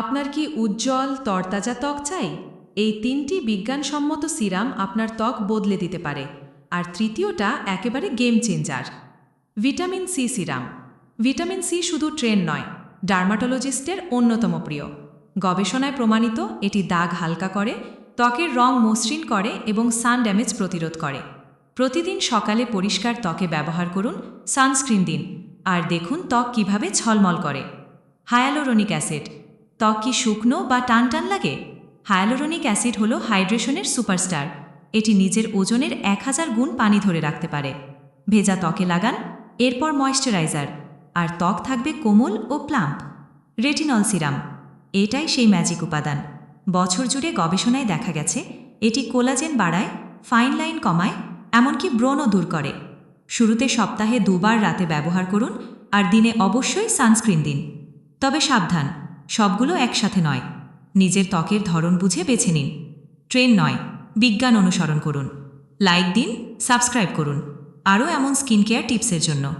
আপনার কি উজ্জ্বল তরতাজা ত্বক চাই? এই তিনটি বিজ্ঞানসম্মত সিরাম আপনার ত্বক বদলে দিতে পারে। আর তৃতীয়টা একেবারে game changer vitamin C serum. Vitamin C শুধু ট্রেন নয় ডার্মাটোলজিস্টের অন্যতম প্রিয়। গবেষণায় প্রমাণিত, এটি দাগ হালকা করে, ত্বকের রং মসৃণ করে এবং সান ড্যামেজ প্রতিরোধ করে। প্রতিদিন সকালে পরিষ্কার ত্বকে ব্যবহার করুন, সানস্ক্রিন দিন। আর দেখুন ত্বক কীভাবে ছলমল করে। Hyaluronic acid. ত্বক কি শুকনো বা টান টান লাগে? হায়ালোরনিক অ্যাসিড হল হাইড্রেশনের সুপারস্টার। এটি নিজের ওজনের এক হাজার গুণ পানি ধরে রাখতে পারে। ভেজা ত্বকে লাগান, এরপর ময়শ্চারাইজার। আর ত্বক থাকবে কোমল ও প্লাম্প। Retinol serum. এটাই সেই ম্যাজিক উপাদান। বছর জুড়ে গবেষণায় দেখা গেছে, এটি কোলাজেন বাড়ায়, ফাইন লাইন কমায়, এমনকি ব্রণও দূর করে। শুরুতে সপ্তাহে দুবার রাতে ব্যবহার করুন, আর দিনে অবশ্যই সানস্ক্রিন দিন। তবে সাবধান। সবগুলো একসাথে নয়। নিজের ত্বকের ধরন বুঝে বেছে নিন। ট্রেন নয়, বিজ্ঞান অনুসরণ করুন। লাইক দিন, সাবস্ক্রাইব করুন। আরও এমন স্কিন কেয়ার টিপসের জন্য।